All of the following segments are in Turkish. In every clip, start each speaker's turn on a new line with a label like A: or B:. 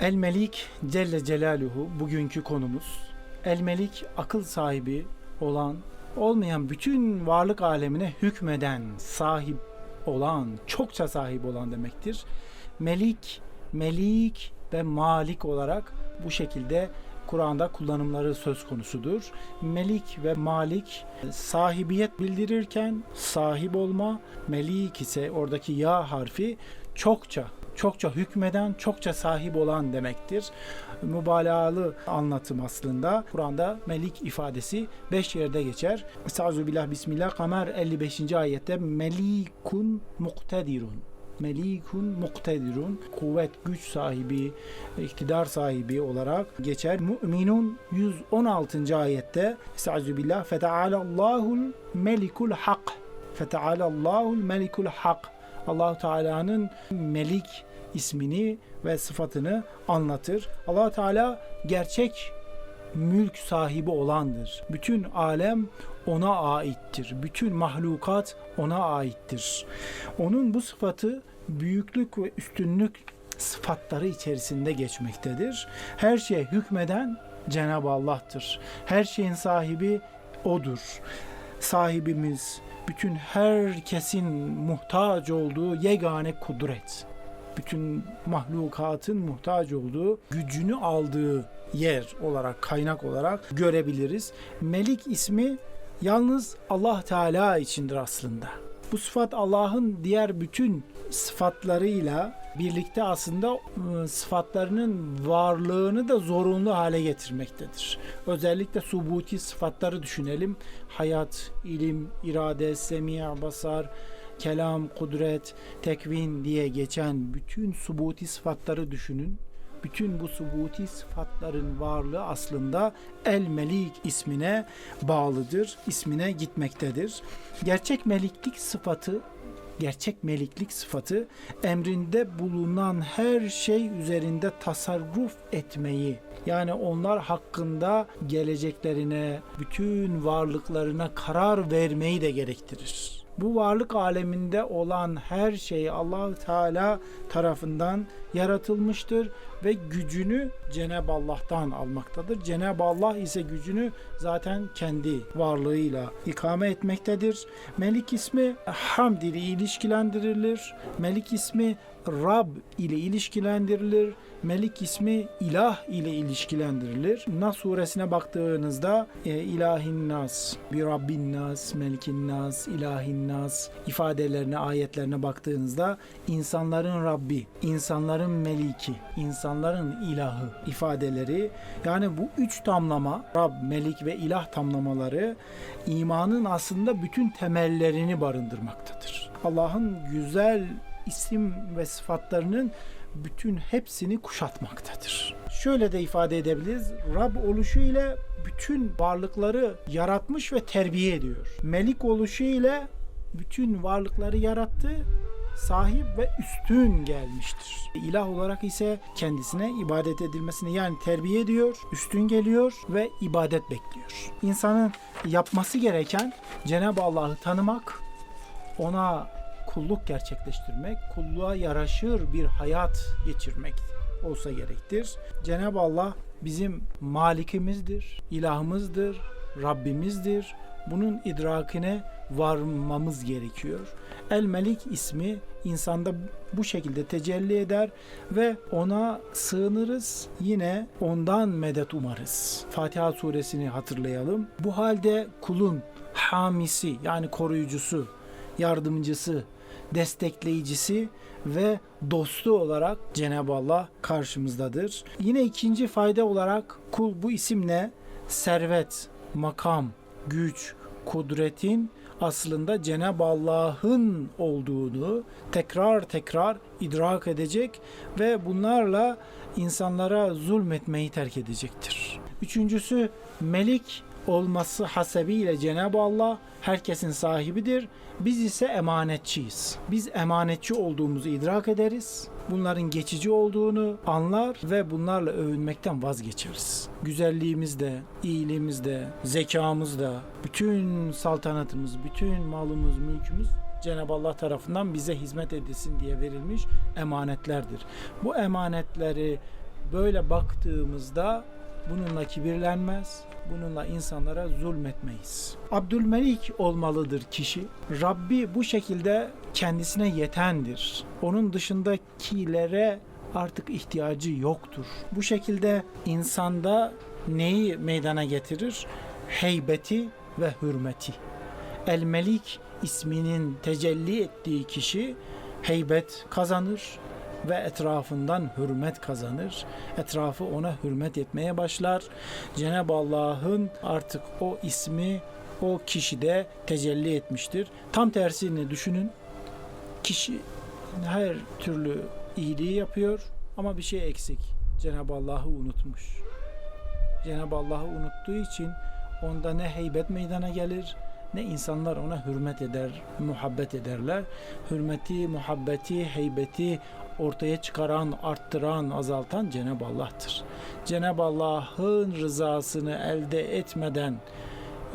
A: El Melik Celle Celaluhu bugünkü konumuz. El Melik akıl sahibi olan, olmayan bütün varlık alemine hükmeden, sahip olan, çokça sahip olan demektir. Melik, Melik ve Malik olarak bu şekilde Kur'an'da kullanımları söz konusudur. Melik ve Malik sahibiyet bildirirken sahip olma, Melik ise oradaki ya harfi çokça çokça hükmeden, çokça sahip olan demektir. Mübalağalı anlatım aslında. Kur'an'da melik ifadesi 5 yerde geçer. Estaizu billah bismillah Kamer 55. ayette melikun muktedirun melikun muktedirun kuvvet güç sahibi iktidar sahibi olarak geçer. Müminun 116. ayette Estaizu billah Fetealallahul melikul hak Fetealallahul melikul hak allah Teala'nın Melik ismini ve sıfatını anlatır. allah Teala gerçek mülk sahibi olandır. Bütün alem ona aittir. Bütün mahlukat ona aittir. Onun bu sıfatı büyüklük ve üstünlük sıfatları içerisinde geçmektedir. Her şeye hükmeden Cenab-ı Allah'tır. Her şeyin sahibi odur. Sahibimiz bütün herkesin muhtaç olduğu yegane kudret. Bütün mahlukatın muhtaç olduğu, gücünü aldığı yer olarak, kaynak olarak görebiliriz. Melik ismi yalnız Allah Teala içindir aslında. Bu sıfat Allah'ın diğer bütün sıfatlarıyla birlikte aslında ıı, sıfatlarının varlığını da zorunlu hale getirmektedir. Özellikle subuti sıfatları düşünelim. Hayat, ilim, irade, semi' basar, kelam, kudret, tekvin diye geçen bütün subuti sıfatları düşünün. Bütün bu subuti sıfatların varlığı aslında El Melik ismine bağlıdır, ismine gitmektedir. Gerçek meliklik sıfatı gerçek meliklik sıfatı emrinde bulunan her şey üzerinde tasarruf etmeyi yani onlar hakkında geleceklerine, bütün varlıklarına karar vermeyi de gerektirir. Bu varlık aleminde olan her şey Allahü Teala tarafından yaratılmıştır ve gücünü Cenab-ı Allah'tan almaktadır. Cenab-ı Allah ise gücünü zaten kendi varlığıyla ikame etmektedir. Melik ismi Hamd ile ilişkilendirilir. Melik ismi Rab ile ilişkilendirilir. Melik ismi ilah ile ilişkilendirilir. Nas suresine baktığınızda e, ilahin nas, bir Rabbin nas, melikin nas, ilahin nas ifadelerine, ayetlerine baktığınızda insanların Rabbi, insanların meliki, insanların ilahı ifadeleri yani bu üç tamlama Rab, melik ve ilah tamlamaları imanın aslında bütün temellerini barındırmaktadır. Allah'ın güzel isim ve sıfatlarının bütün hepsini kuşatmaktadır. Şöyle de ifade edebiliriz. Rab oluşu ile bütün varlıkları yaratmış ve terbiye ediyor. Melik oluşu ile bütün varlıkları yarattı, sahip ve üstün gelmiştir. İlah olarak ise kendisine ibadet edilmesini yani terbiye ediyor, üstün geliyor ve ibadet bekliyor. İnsanın yapması gereken Cenab-ı Allah'ı tanımak, ona kulluk gerçekleştirmek, kulluğa yaraşır bir hayat geçirmek olsa gerektir. Cenab-ı Allah bizim malikimizdir, ilahımızdır, Rabbimizdir. Bunun idrakine varmamız gerekiyor. El Melik ismi insanda bu şekilde tecelli eder ve ona sığınırız. Yine ondan medet umarız. Fatiha suresini hatırlayalım. Bu halde kulun hamisi yani koruyucusu, yardımcısı, destekleyicisi ve dostu olarak Cenab-ı Allah karşımızdadır. Yine ikinci fayda olarak kul bu isimle servet, makam, güç, kudretin aslında Cenab-ı Allah'ın olduğunu tekrar tekrar idrak edecek ve bunlarla insanlara zulmetmeyi terk edecektir. Üçüncüsü melik olması hasebiyle Cenab-ı Allah herkesin sahibidir. Biz ise emanetçiyiz. Biz emanetçi olduğumuzu idrak ederiz. Bunların geçici olduğunu anlar ve bunlarla övünmekten vazgeçeriz. Güzelliğimiz de, iyiliğimiz de, zekamız da, bütün saltanatımız, bütün malımız, mülkümüz Cenab-ı Allah tarafından bize hizmet edilsin diye verilmiş emanetlerdir. Bu emanetleri böyle baktığımızda bununla kibirlenmez, bununla insanlara zulmetmeyiz. Abdülmelik olmalıdır kişi. Rabbi bu şekilde kendisine yetendir. Onun dışındakilere artık ihtiyacı yoktur. Bu şekilde insanda neyi meydana getirir? Heybeti ve hürmeti. El Melik isminin tecelli ettiği kişi heybet kazanır ve etrafından hürmet kazanır. Etrafı ona hürmet etmeye başlar. Cenab-ı Allah'ın artık o ismi o kişide tecelli etmiştir. Tam tersini düşünün. Kişi her türlü iyiliği yapıyor ama bir şey eksik. Cenab-ı Allah'ı unutmuş. Cenab-ı Allah'ı unuttuğu için onda ne heybet meydana gelir ne insanlar ona hürmet eder, muhabbet ederler. Hürmeti, muhabbeti, heybeti ortaya çıkaran, arttıran, azaltan Cenab-ı Allah'tır. Cenab-ı Allah'ın rızasını elde etmeden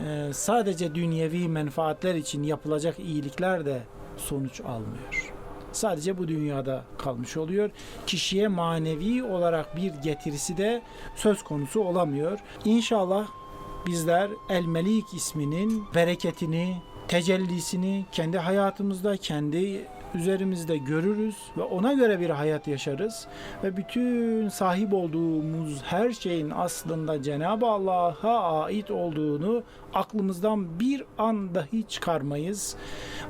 A: e, sadece dünyevi menfaatler için yapılacak iyilikler de sonuç almıyor. Sadece bu dünyada kalmış oluyor. Kişiye manevi olarak bir getirisi de söz konusu olamıyor. İnşallah bizler El Melik isminin bereketini, tecellisini kendi hayatımızda, kendi üzerimizde görürüz ve ona göre bir hayat yaşarız ve bütün sahip olduğumuz her şeyin aslında Cenab-ı Allah'a ait olduğunu aklımızdan bir an dahi çıkarmayız.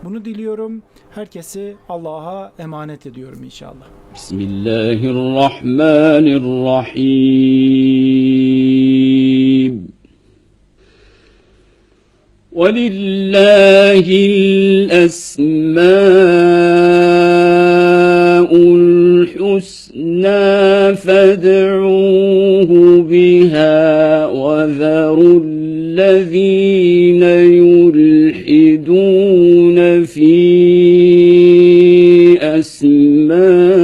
A: Bunu diliyorum. Herkesi Allah'a emanet ediyorum inşallah.
B: Bismillahirrahmanirrahim. ولله الأسماء أسمائه.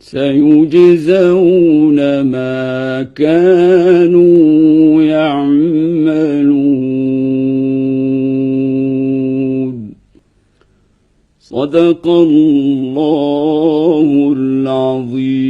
B: سيجزون ما كانوا يعملون. صدق الله العظيم.